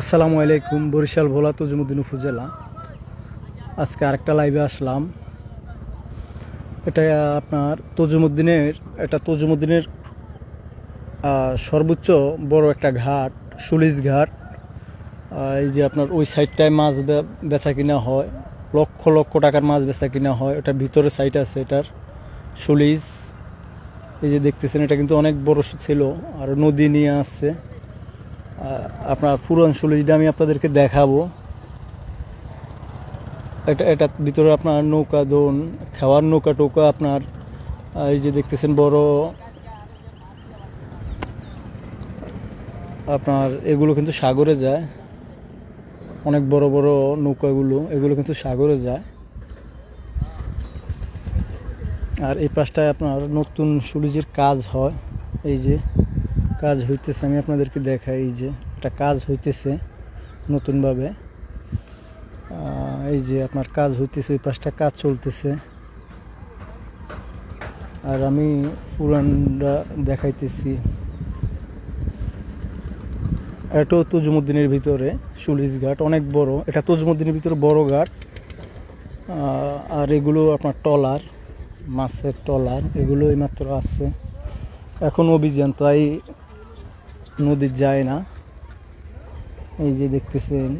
আসসালামু আলাইকুম, বরিশাল ভোলা তজুমুদ্দিন উপজেলা। আজকে আরেকটা লাইভে আসলাম। এটা আপনার তজুমুদ্দিনের, এটা তজুমুদ্দিনের সর্বোচ্চ বড় একটা ঘাট সুলিশ ঘাট। এই যে আপনার ওই সাইডটায় মাছ বেচা কিনা হয়। লক্ষ লক্ষ টাকার মাছ বেচা কিনা হয়। ওটার ভিতরে সাইড আছে এটার সুলিশ এই যে দেখতেছেন, এটা কিন্তু অনেক বড় ছিল। আর নদী নিয়ে আসছে আপনার পুরান সুলিশটা আমি আপনাদেরকে দেখাবো, এটা এটার ভিতরে আপনার নৌকা, দোন, খাওয়ার নৌকা টোকা আপনার এই যে দেখতেছেন বড়, আপনার এগুলো কিন্তু সাগরে যায়। অনেক বড় বড় নৌকাগুলো, এগুলো কিন্তু সাগরে যায়। আর এই পাশটায় আপনার নতুন সুলিজের কাজ হয়, এই যে কাজ হইতেছে, আমি আপনাদেরকে দেখাই এই যে, একটা কাজ হইতেছে নতুনভাবে। এই যে আপনার কাজ হইতেছে, ওই পাশটা কাজ চলতেছে। আর আমি পুরানরা দেখাইতেছি। এটাও তজুমুদ্দিনের ভিতরে সুলিশ ঘাট, অনেক বড়। এটা তজুমুদ্দিনের ভিতরে বড় ঘাট। আর এগুলো আপনার টলার, মাছের টলার এগুলো এইমাত্র আসছে এখন অভিযান, তাই নদী যায় না। এই যে দেখতেছেন।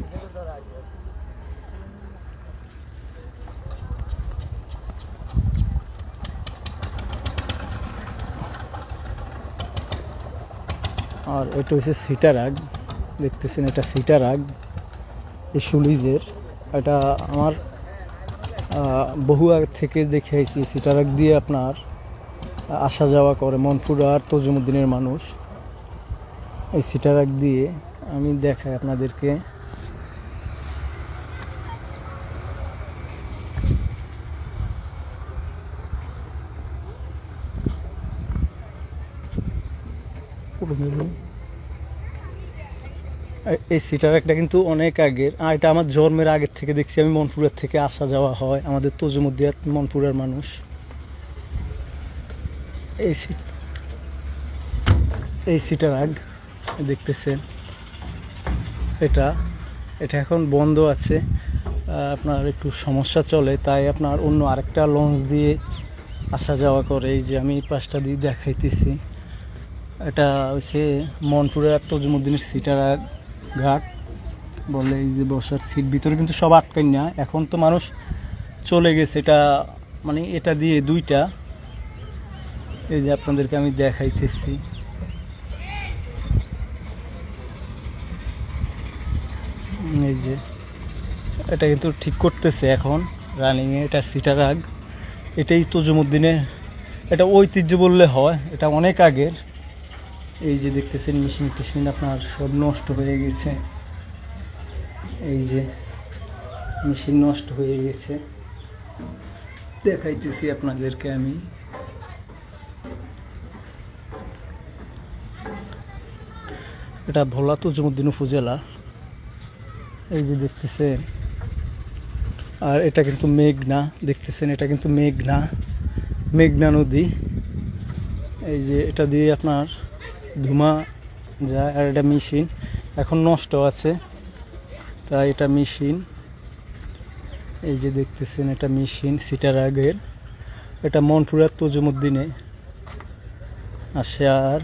আর এটা হচ্ছে সিটারাগ দেখতেছেন, এটা সিটারাগ এই সুলিজের। এটা আমার বহু আগে থেকে দেখে আইছি। সিটারাগ দিয়ে আপনার আসা যাওয়া করে মনপুরা আর তজুমুদ্দিনের মানুষ। এই সিটারাক দিয়ে আমি দেখাই আপনাদেরকে। এই সিটারাকটা কিন্তু অনেক আগের। আর এটা আমার জন্মের আগের থেকে দেখছি, আমি মনপুরের থেকে আসা যাওয়া হয়, আমাদের তজুমুদ্দিয়াত মনপুরের মানুষ। এই সিট এই সিটারাগ দেখতেছেন। এটা এটা এখন বন্ধ আছে। আপনার একটু সমস্যা চলে, তাই আপনার অন্য আরেকটা লঞ্চ দিয়ে আসা যাওয়া করে। এই যে আমি পাশটা দিয়ে দেখাইতেছি। এটা হচ্ছে মনপুরের তজুমুদ্দিনের সিটারাগ ঘাট। বলে এই যে বসার সিট ভিতরে কিন্তু সব আটকাই না। এখন তো মানুষ চলে গেছে। এটা মানে এটা দিয়ে দুইটা। এই যে আপনাদেরকে আমি দেখাইতেছি। এই যে, এটা কিন্তু ঠিক করতেছে এখন রানিংয়ে এটা সিটারাগ এটাই তজুমুদ্দিনের এটা ঐতিহ্য বললে হয়, এটা অনেক আগের। এই যে দেখতেছেন মেশিন টেশিন আপনার সব নষ্ট হয়ে গেছে। এই যে মেশিন নষ্ট হয়ে গেছে। দেখাইতেছি আপনাদেরকে আমি। এটা ভোলা তজুমুদ্দিন উপজেলা। এই যে দেখতেছেন। আর এটা কিন্তু মেঘনা, দেখতেছেন, এটা কিন্তু মেঘনা মেঘনা নদী। এই যে এটা দিয়ে আপনার ধুমা যায়, আর এটা মেশিন। এখন নষ্ট আছে, তাই এটা মেশিন। এই যে দেখতেছেন, এটা মেশিন, সিটার আগের। এটা মনপুরার তজুমুদ্দিনে। আসে আর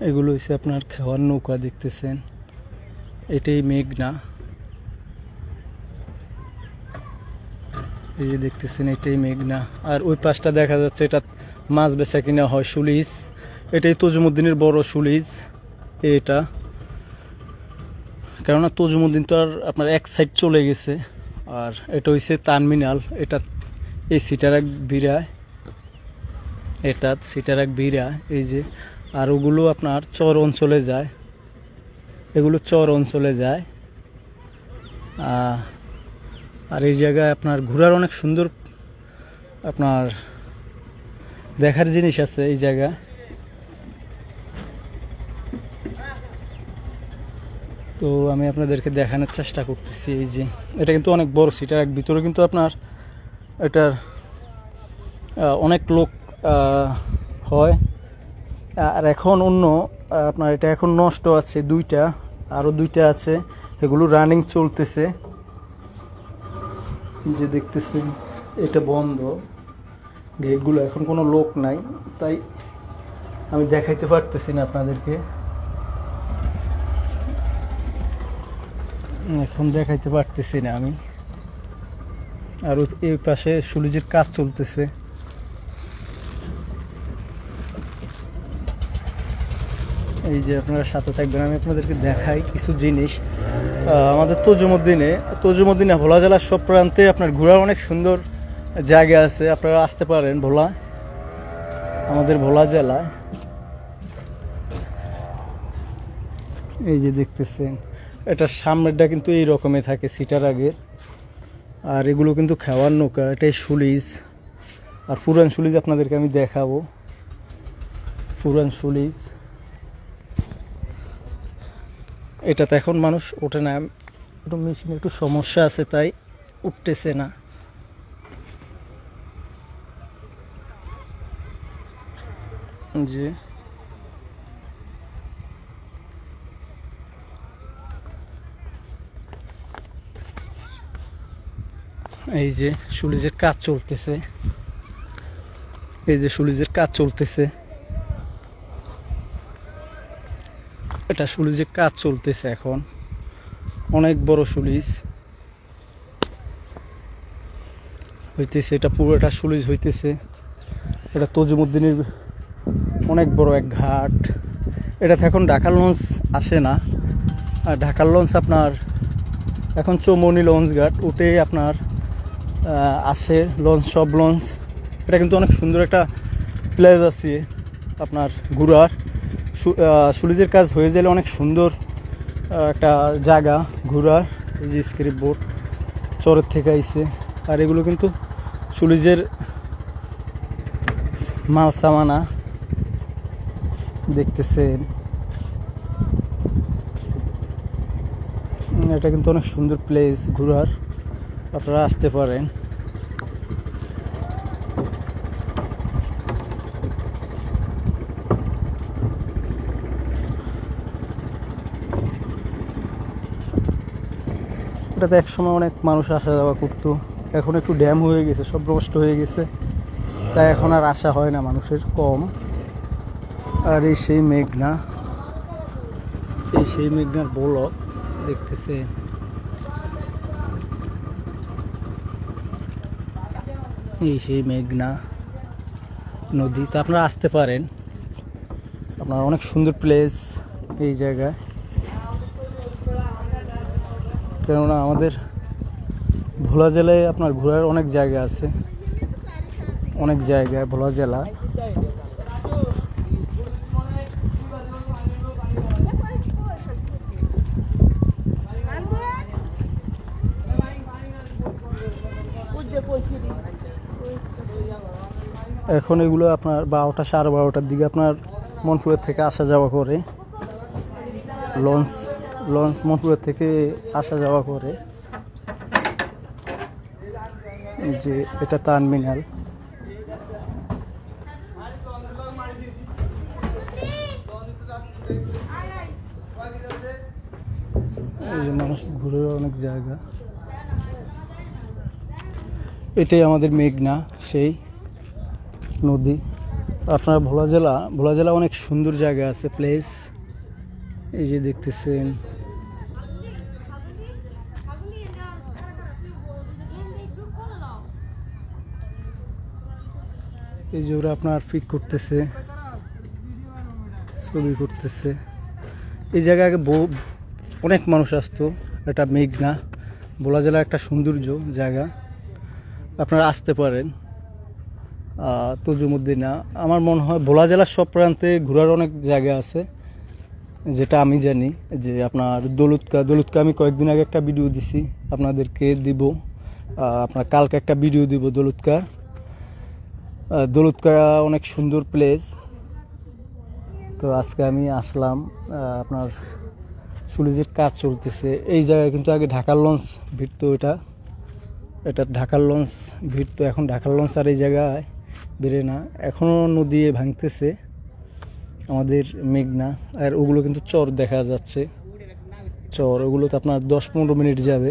এগুলো হচ্ছে আপনার খাওয়ার নৌকা, দেখতেছেন। এটাই মেঘনা। এই যে দেখতেছেন, এটাই মেঘনা। আর ওই পাশটা দেখা যাচ্ছে এটা মাছ বেচা কিনা হয় সুলিশ এটাই তজুমুদ্দিনের বড় সুলিশ এটা। কেননা তজুমুদ্দিন তো আর আপনার এক সাইড চলে গেছে, আর এটা হচ্ছে টার্মিনাল। এটা এই সিটার এক বিড়ায় এটা সিটার এক বিড়া এই যে। আর ওগুলো আপনার চর অঞ্চলে যায়। এগুলো চর অঞ্চলে যায়। আর এই জায়গায় আপনার ঘোরার অনেক সুন্দর আপনার দেখার জিনিস আছে এই জায়গা তো আমি আপনাদেরকে দেখানোর চেষ্টা করতেছি এই যে, এটা কিন্তু অনেক বড় সিটার এক ভিতরে কিন্তু আপনার এটার অনেক লোক হয়। আর এখন অন্য আপনার এটা এখন নষ্ট আছে দুইটা আরও দুইটা আছে। এগুলো রানিং চলতেছে। যে দেখতেছেন, এটা বন্ধ। গেটগুলো এখন কোনো লোক নাই, তাই আমি দেখাইতে পারতেছি না আপনাদেরকে। এখন দেখাইতে পারতেছি না আমি। আর ওই- পাশে সুলিজের কাজ চলতেছে। এই যে আপনারা সাথে থাকবেন, আমি আপনাদেরকে দেখাই কিছু জিনিস। আমাদের তজুমুদ্দিনে তজুমুদ্দিনে ভোলা জেলার সব প্রান্তে আপনার ঘোরার অনেক সুন্দর জায়গা আছে। আপনারা আসতে পারেন ভোলা, আমাদের ভোলা জেলায়। এই যে দেখতেছেন এটার সামনেরটা কিন্তু এই রকমই থাকে, সিটার আগের। আর এগুলো কিন্তু খাওয়ার নৌকা, এটাই সুলিজ। আর পুরান সুলিজ আপনাদেরকে আমি দেখাবো। পুরান সুলিজ। এটাতে এখন মানুষ ওঠে না। একটু মেশিনে একটু সমস্যা আছে, তাই উঠতেছে না। যে এই যে সুলিজের কাজ চলতেছে। এই যে সুলিজের কাজ চলতেছে। এটা সুলিজের কাজ চলতেছে এখন, অনেক বড় সুলিজ হইতেছে, এটা পুরোটা সুলিজ হইতেছে। এটা তজুমুদ্দিনের অনেক বড় এক ঘাট। এটাতে এখন ঢাকার লঞ্চ আসে না। আর ঢাকার লঞ্চ আপনার এখন চৌমনি লঞ্চ ঘাট, উঠে আপনার আসে লঞ্চ, সব লঞ্চ। এটা কিন্তু অনেক সুন্দর একটা প্লেস আছে আপনার ঘুরার। সুলিজের কাজ হয়ে গেলে অনেক সুন্দর একটা জায়গা ঘোরার, এই যে স্ক্রিপ বোর্ড চরের থেকে আইছে। আর এগুলো কিন্তু সুলিজের মাল সামানা। দেখতেছেন। এটা কিন্তু অনেক সুন্দর প্লেস ঘোরার, আপনারা আসতে পারেন। এটাতে একসময় অনেক মানুষ আসা যাওয়া করতো। এখন একটু ড্যাম হয়ে গেছে, সব নষ্ট হয়ে গেছে। তাই এখন আর আসা হয় না মানুষের, কম। আর এই সেই মেঘনা, এই সেই মেঘনার বলক দেখতেছে। এই সেই মেঘনা নদী তো আপনারা আসতে পারেন। আপনার অনেক সুন্দর প্লেস এই জায়গায়। কেননা আমাদের ভোলা জেলায় আপনার ঘোরার অনেক জায়গা আছে। অনেক জায়গায় ভোলা জেলা। এখন এগুলো আপনার বারোটা, সাড়ে বারোটার দিকে আপনার মনপুরের থেকে আসা যাওয়া করে। লঞ্চ। লঞ্চ মনপুরের থেকে আসা যাওয়া করে। যে এটা টার্মিনাল। মানুষ ঘুরে অনেক জায়গা। এটাই আমাদের মেঘনা, সেই নদী। আপনার ভোলা জেলা ভোলা জেলা অনেক সুন্দর জায়গা আছে প্লেস এই যে দেখতেছেন। এই যে ওরা আপনার পিক করতেছে, ছবি করতেছে। এই জায়গায় আগে অনেক মানুষ আসতো, এটা মেঘনা বোলা জেলার একটা সৌন্দর্য জায়গা। আপনারা আসতে পারেন তজুমুদ্দিনা। আমার মনে হয় ভোলা জেলার সব প্রান্তে ঘোরার অনেক জায়গা আছে, যেটা আমি জানি যে আপনার দলুৎকা দলুৎকা আমি কয়েকদিন আগে একটা ভিডিও দিছি, আপনাদেরকে দিব আপনার কালকে একটা ভিডিও দিব দলুৎকা দলুৎকা অনেক সুন্দর প্লেস তো আজকে আমি আসলাম আপনার সুলিজের কাজ চলতেছে। এই জায়গায় কিন্তু আগে ঢাকার লঞ্চ ভিড়তো এটা। এটা ঢাকার লঞ্চ ভিড়তো এখন ঢাকার লঞ্চ আর এই জায়গায় বেড়ে না। এখনও নদী ভাঙতেছে, আমাদের মেঘনা। আর ওগুলো কিন্তু চর দেখা যাচ্ছে। চর ওগুলোতে আপনার দশ পনেরো মিনিট যাবে।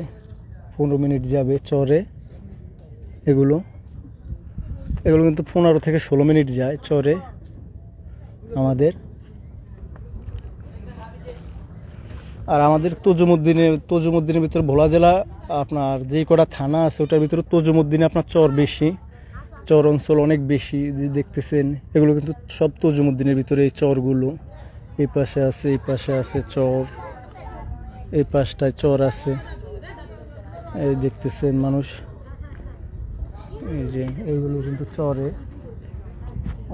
পনেরো মিনিট যাবে চরে এগুলো। এগুলো কিন্তু পনেরো থেকে ষোলো মিনিট যায় চরে আমাদের। আর আমাদের তজুমুদ্দিনের তজুমুদ্দিনের ভিতরে ভোলা জেলা, আপনার যেই কটা থানা আছে, ওটার ভিতরে তজুমুদ্দিনে আপনার চর বেশি। চর অঞ্চল অনেক বেশি, যে দেখতেছেন, এগুলো কিন্তু সব তজুমুদ্দিনের ভিতরে এই চরগুলো। এই পাশে আছে, এই পাশে আছে চর। এই পাশটায় চর আছে। এই দেখতেছেন মানুষ। এই যে, এইগুলো কিন্তু চরে।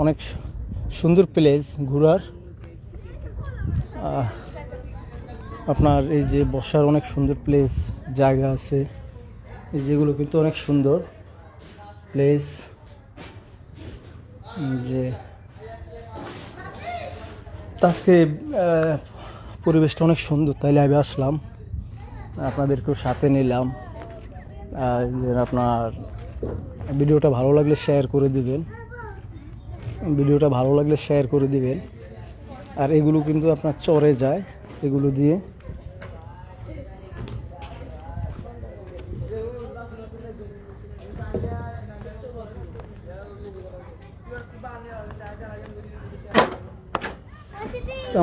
অনেক সুন্দর প্লেস ঘোরার। আপনার এই যে বসার অনেক সুন্দর প্লেস, জায়গা আছে। এই যেগুলো কিন্তু অনেক সুন্দর প্লেস। যে আজকে পরিবেশটা অনেক সুন্দর তাই লাইভে আসলাম। আপনাদেরকেও সাথে নিলাম। আপনার ভিডিওটা ভালো লাগলে শেয়ার করে দিবেন। ভিডিওটা ভালো লাগলে শেয়ার করে দিবেন। আর এগুলো কিন্তু আপনার চরে যায়, এগুলো দিয়ে।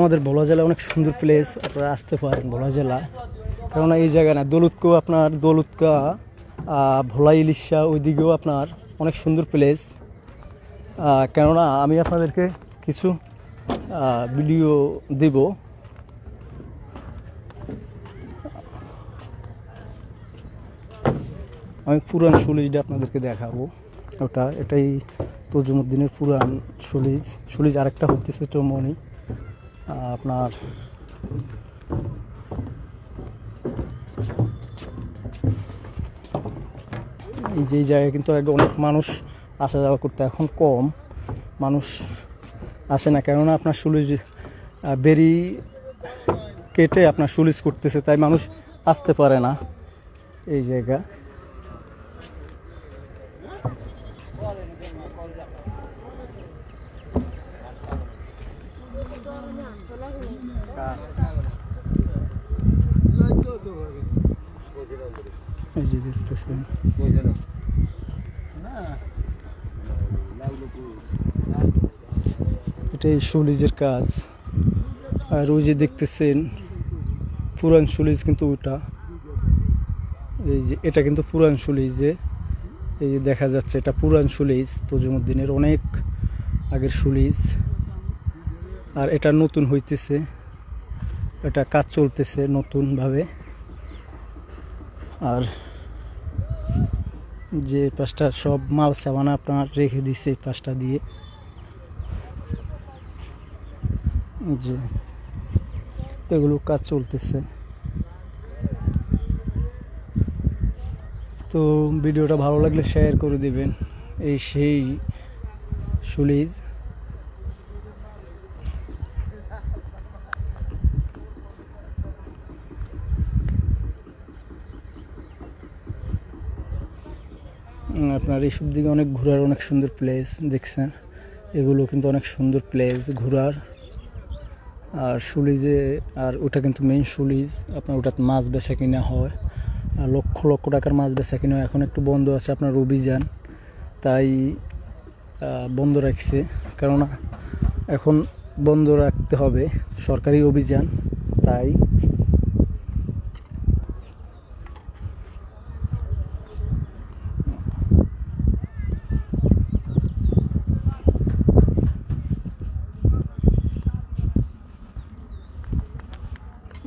আমাদের ভোলা জেলা অনেক সুন্দর প্লেস আপনারা আসতে পারেন ভোলা জেলা। কেননা এই জায়গা না দৌলতকো আপনার দৌলতকা ভোলা ইলিশা ওইদিকেও আপনার অনেক সুন্দর প্লেস কেননা আমি আপনাদেরকে কিছু ভিডিও দেব। আমি পুরান সুলিজটা আপনাদেরকে দেখাবো। ওটা, এটাই তজুমুদ্দিনের পুরান সুলিজ। সুলিজ আরেকটা হইতেছে চৌমনি। আপনার এই যে জায়গায় কিন্তু আগে অনেক মানুষ আসা যাওয়া করতে, এখন কম মানুষ আসে না। কেননা আপনার সুলিজ বেরি কেটে আপনার সুলিজ করতেছে, তাই মানুষ আসতে পারে না এই জায়গা এই যে দেখতেছেন এটাই সুলিজের কাজ। আর ওই যে দেখতেছেন, পুরান সুলিজ কিন্তু ওটা। এই যে, এটা কিন্তু পুরান সুলিজ যে। এই যে দেখা যাচ্ছে, এটা পুরান সুলিজ তজুমুদ্দিনের অনেক আগের সুলিজ আর এটা নতুন হইতেছে। এটা কাজ চলতেছে নতুনভাবে। আর যে পাঁচটা সব মাল সাবানা আপনার রেখে দিছে পাঁচটা দিয়ে। যে এগুলো কাজ চলতেছে। তো ভিডিওটা ভালো লাগলে শেয়ার করে দিবেন। এই সেই সুলিজ আপনার এইসব দিকে অনেক ঘোরার অনেক সুন্দর প্লেস দেখছেন। এগুলো কিন্তু অনেক সুন্দর প্লেস ঘোরার। আর সুলিজে, আর ওটা কিন্তু মেইন সুলিজ। আপনার ওটাতে মাছ বেচা কিনা হয়। লক্ষ লক্ষ টাকার মাছ বেচা কিনা হয়। এখন একটু বন্ধ আছে আপনার অভিযান। তাই বন্ধ রাখছে। কেননা, এখন বন্ধ রাখতে হবে সরকারি অভিযান। তাই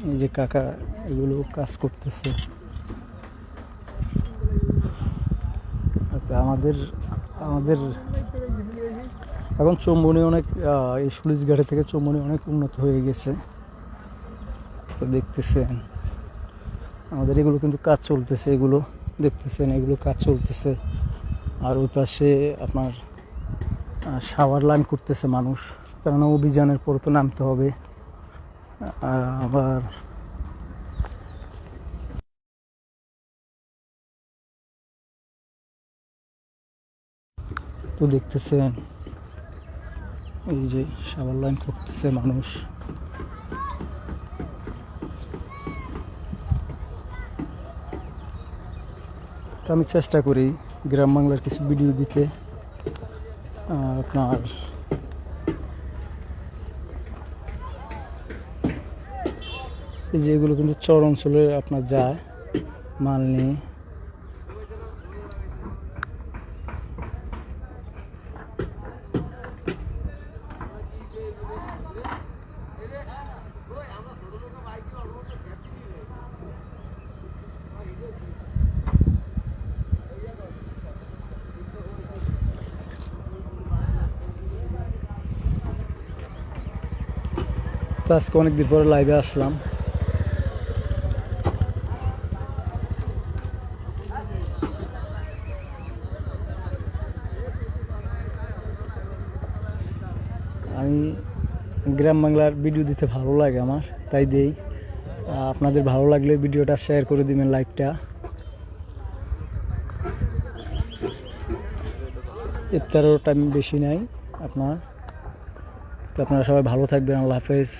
এই যে কাকা এগুলো কাজ করতেছে। আচ্ছা আমাদের আমাদের এখন চৌমনি অনেক এই সুলিশ ঘাটে থেকে চৌমনি অনেক উন্নত হয়ে গেছে। তো দেখতেছেন, আমাদের এগুলো কিন্তু কাজ চলতেছে, এগুলো দেখতেছেন, এগুলো কাজ চলতেছে। আর ওই পাশে আপনার শাওয়ার লাইন করতেছে মানুষ, কেননা অভিযানের পর তো নামতে হবে। আবার তো দেখতেছেন, এই যে সাবার লাইন করতেছে মানুষ। তো আমি চেষ্টা করি গ্রাম বাংলার কিছু ভিডিও দিতে আপনার এই যে এগুলো কিন্তু চর অঞ্চলে আপনার যায় মাল নিয়ে তো আজকে অনেকদিন পরে লাইভে আসলাম আমি গ্রাম বাংলার ভিডিও দিতে ভালো লাগে আমার, তাই দেই। আপনাদের ভালো লাগলে ভিডিওটা শেয়ার করে দিবেন লাইকটা ইফতারও টাইম বেশি নাই আপনার। তো আপনারা সবাই ভালো থাকবেন, আল্লাহ হাফেজ।